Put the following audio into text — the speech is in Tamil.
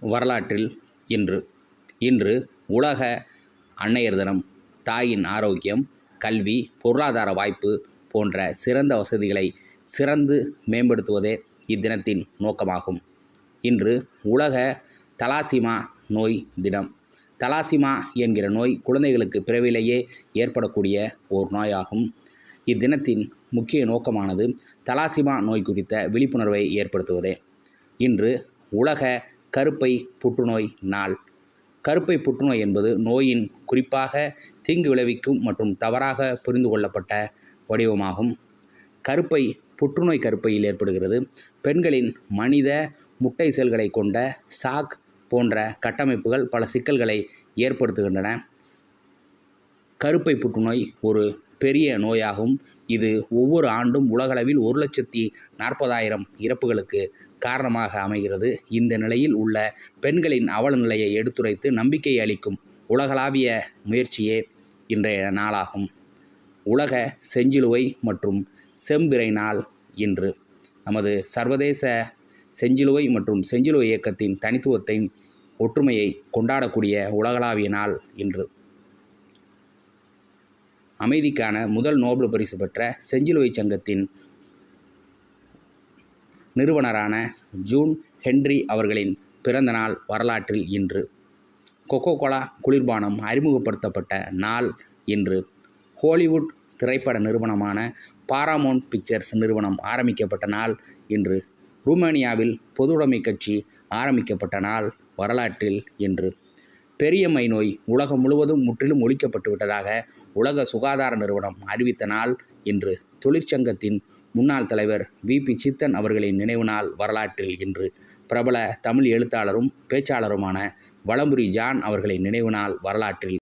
வரலாற்றில் இன்று இன்று உலக அன்னையர் தினம் தாயின் ஆரோக்கியம் கல்வி பொருளாதார வாய்ப்பு போன்ற சிறந்த வசதிகளை சிறந்து மேம்படுத்துவதே இத்தினத்தின் நோக்கமாகும். இன்று உலக தலாசிமா நோய் தினம். தலாசிமா என்கிற நோய் குழந்தைகளுக்கு பிறவிலேயே ஏற்படக்கூடிய ஓர் நோயாகும். இத்தினத்தின் முக்கிய நோக்கமானது தலாசிமா நோய் குறித்த விழிப்புணர்வை ஏற்படுத்துவதே. இன்று உலக கருப்பை புற்றுநோய் நாள். கருப்பை புற்றுநோய் என்பது நோயின் குறிப்பாக தீங்கு விளைவிக்கும் மற்றும் தவறாக புரிந்து கொள்ளப்பட்ட வடிவமாகும். கருப்பை புற்றுநோய் கருப்பையில் ஏற்படுகிறது. பெண்களின் மனித முட்டை செல்களை கொண்ட சாக் போன்ற கட்டமைப்புகள் பல சிக்கல்களை ஏற்படுத்துகின்றன. கருப்பை புற்றுநோய் ஒரு பெரிய நோயாகும். இது ஒவ்வொரு ஆண்டும் உலகளவில் ஒரு லட்சத்தி நாற்பதாயிரம் இறப்புகளுக்கு காரணமாக அமைகிறது. இந்த நிலையில் உள்ள பெண்களின் அவல நிலையை எடுத்துரைத்து நம்பிக்கை அளிக்கும் உலகளாவிய முயற்சியே இன்றைய நாளாகும். உலக செஞ்சிலுவை மற்றும் செம்பிறை நாள் இன்று. நமது சர்வதேச செஞ்சிலுவை மற்றும் செஞ்சிலுவை இயக்கத்தின் தனித்துவத்தை ஒற்றுமையை கொண்டாடக்கூடிய உலகளாவிய நாள் இன்று. அமைதிக்கான முதல் நோபல் பரிசு பெற்ற செஞ்சிலுவை சங்கத்தின் நிறுவனரான ஜூன் ஹென்றி அவர்களின் பிறந்த நாள் வரலாற்றில் இன்று. கொக்கோ கோலா குளிர்பானம் அறிமுகப்படுத்தப்பட்ட நாள் இன்று. ஹாலிவுட் திரைப்பட நிறுவனமான பாராமோன் பிக்சர்ஸ் நிறுவனம் ஆரம்பிக்கப்பட்ட நாள் இன்று. ருமேனியாவில் பொதுவுடைமை கட்சி ஆரம்பிக்கப்பட்ட நாள் வரலாற்றில் இன்று. பெரியம்மை நோய் உலகம் முழுவதும் முற்றிலும் ஒழிக்கப்பட்டு விட்டதாக உலக சுகாதார நிறுவனம் அறிவித்த நாள் இன்று. தொழிற்சங்கத்தின் முன்னாள் தலைவர் வி. பி. சித்தன் அவர்களின் நினைவு நாள் வரலாற்றில் இன்று. பிரபல தமிழ் எழுத்தாளரும் பேச்சாளருமான வலம்புரி ஜான் அவர்களின் நினைவு நாள் வரலாற்றில்